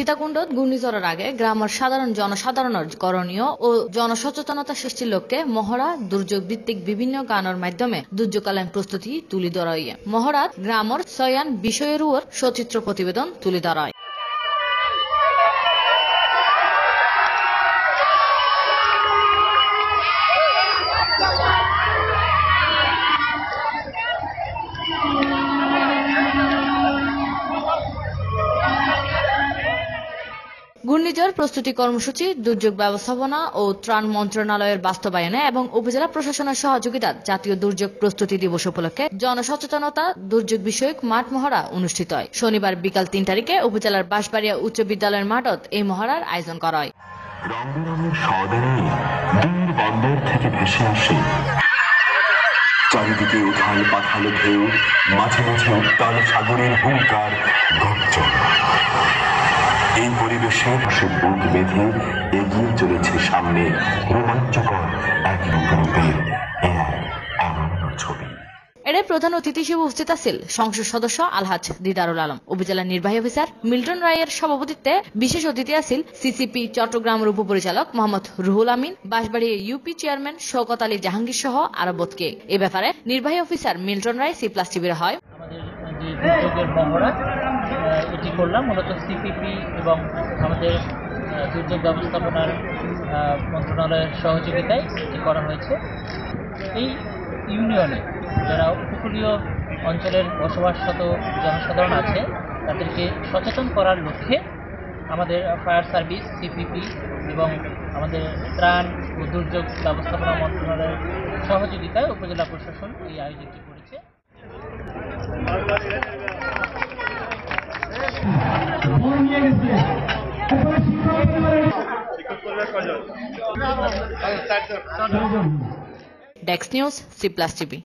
সীতাকুণ্ডত ঘূর্ণিঝড়ের আগে গ্রামের সাধারণ জনসাধারণের করণীয় ও জনসচেতনতা সৃষ্টির লক্ষ্যে মহড়া দুর্যোগ ভিত্তিক বিভিন্ন গানের মাধ্যমে দুর্যোগকালীন প্রস্তুতি তুলি ধরাইয়ে মহড়াত গ্রামের ছয়ান বিষয়ের উপর সচিত্র প্রতিবেদন তুলি ধরায়। ঘূর্ণিঝড় প্রস্তুতি কর্মসূচি, দুর্যোগ ব্যবস্থাপনা ও ত্রাণ মন্ত্রণালয়ের বাস্তবায়নে এবং উপজেলা প্রশাসনের সহযোগিতা জাতীয় দুর্যোগ প্রস্তুতি দিবস উপলক্ষে জনসচেতনতা দুর্যোগ বিষয়ক মাঠ মহড়া অনুষ্ঠিত হয়। শনিবার বিকাল তিন তারিখে উপজেলার বাঁশবাড়িয়া উচ্চ বিদ্যালয়ের মাঠত এই মহড়ার আয়োজন করা হয়। চারিদিকে উথাল পাথাল ঢেউ, মাঝে মাঝে উত্তাল সাগরের হুঙ্কার, গর্জন। এই পরিবেশে পাশে বুক বেঁধে এগিয়ে চলেছে সামনে রোমাঞ্চকর এক রূপের এক ছবি। এর প্রধান অতিথি হিসেবে উপস্থিত আছেন সংসদ সদস্য আলহাজ দিদারুল আলম উপজেলা নির্বাহী অফিসার মিল্টন রায়ের সভাপতিত্বে বিশেষ অতিথি আছেন সিসিপি চট্টগ্রামের উপপরিচালক মোহাম্মদ রুহুল আমিন বাঁশবাড়ি ইউপি চেয়ারম্যান শওকত আলী জাহাঙ্গীর সহ আরও বোধকে। এ ব্যাপারে নির্বাহী officer Milton Roy C plus টিভির হয়। এটি করলাম। মূলত সিপিপি এবং আমাদের দুর্যোগ ব্যবস্থাপনার মন্ত্রণালয়ের সহযোগিতায় এটি করা হয়েছে। এই ইউনিয়নে যারা উপকূলীয় অঞ্চলের বসবাসরত জনসাধারণ আছে, তাদেরকে সচেতন করার লক্ষ্যে আমাদের ফায়ার সার্ভিস, সিপিপি এবং আমাদের ত্রাণ ও দুর্যোগ ব্যবস্থাপনা মন্ত্রণালয়ের সহযোগিতায় উপজেলা প্রশাসন এই আয়োজনটি করেছে। ডেক্স নিউজ সি প্লাস টিভি